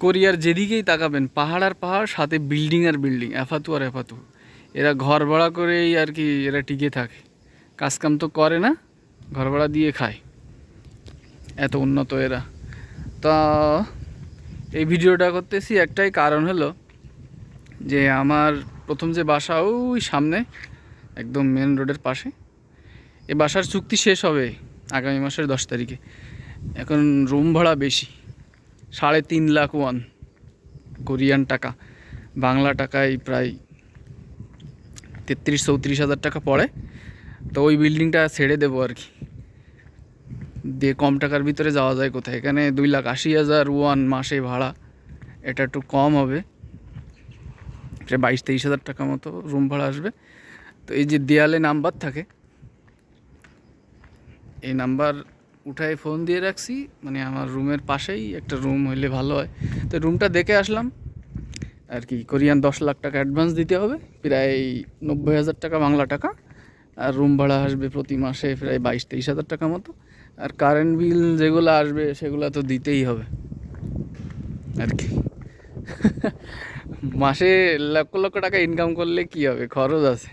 কোরিয়ার যেদিকেই তাকাবেন, পাহাড় আর পাহাড়, সাথে বিল্ডিং আর বিল্ডিং, এফাতু আর এফাতু। এরা ঘর ভাড়া করেই আর কি এরা টিকে থাকে। কাজকাম তো করে না, ঘর ভাড়া দিয়ে খায়। এত উন্নত এরা। তা, এই ভিডিওটা করতেছি একটাই কারণ হলো যে আমার প্রথম যে বাসা ওই সামনে, একদম মেন রোডের পাশে, এ বাসার চুক্তি শেষ হবে আগামী মাসের দশ তারিখে। এখন রুম ভাড়া বেশি। সাড়ে তিন লাখ ওয়ান কোরিয়ান টাকা। বাংলা টাকায় প্রায় তেত্রিশ, চৌত্রিশ হাজার টাকা পড়ে। তো ওই বিল্ডিংটা ছেড়ে দেবো আর কি। দিয়ে কম টাকার ভিতরে যাওয়া যায় কোথায়? এখানে দুই লাখ আশি হাজার ওয়ান মাসে ভাড়া। এটা একটু কম হবে। প্রায় বাইশ, তেইশ হাজার টাকা মতো রুম ভাড়া আসবে। তো এই যে দেয়ালে নাম্বার থাকে, এই নাম্বার উঠায় ফোন দিয়ে রাখছি মানে আমার রুমের পাশেই একটা রুম হইলে ভালো হয়। তো রুমটা দেখে আসলাম, আর কি, কোরিয়ান দশ লাখ টাকা অ্যাডভান্স দিতে হবে, প্রায় নব্বই হাজার টাকা বাংলা টাকা, আর রুম ভাড়া আসবে প্রতি মাসে প্রায় বাইশ তেইশ হাজার টাকা মতো, আর কারেন্ট বিল যেগুলো আসবে সেগুলো তো দিতেই হবে, আর কি। মাসে লক্ষ লক্ষ টাকা ইনকাম করলে কি হবে? খরচ আছে।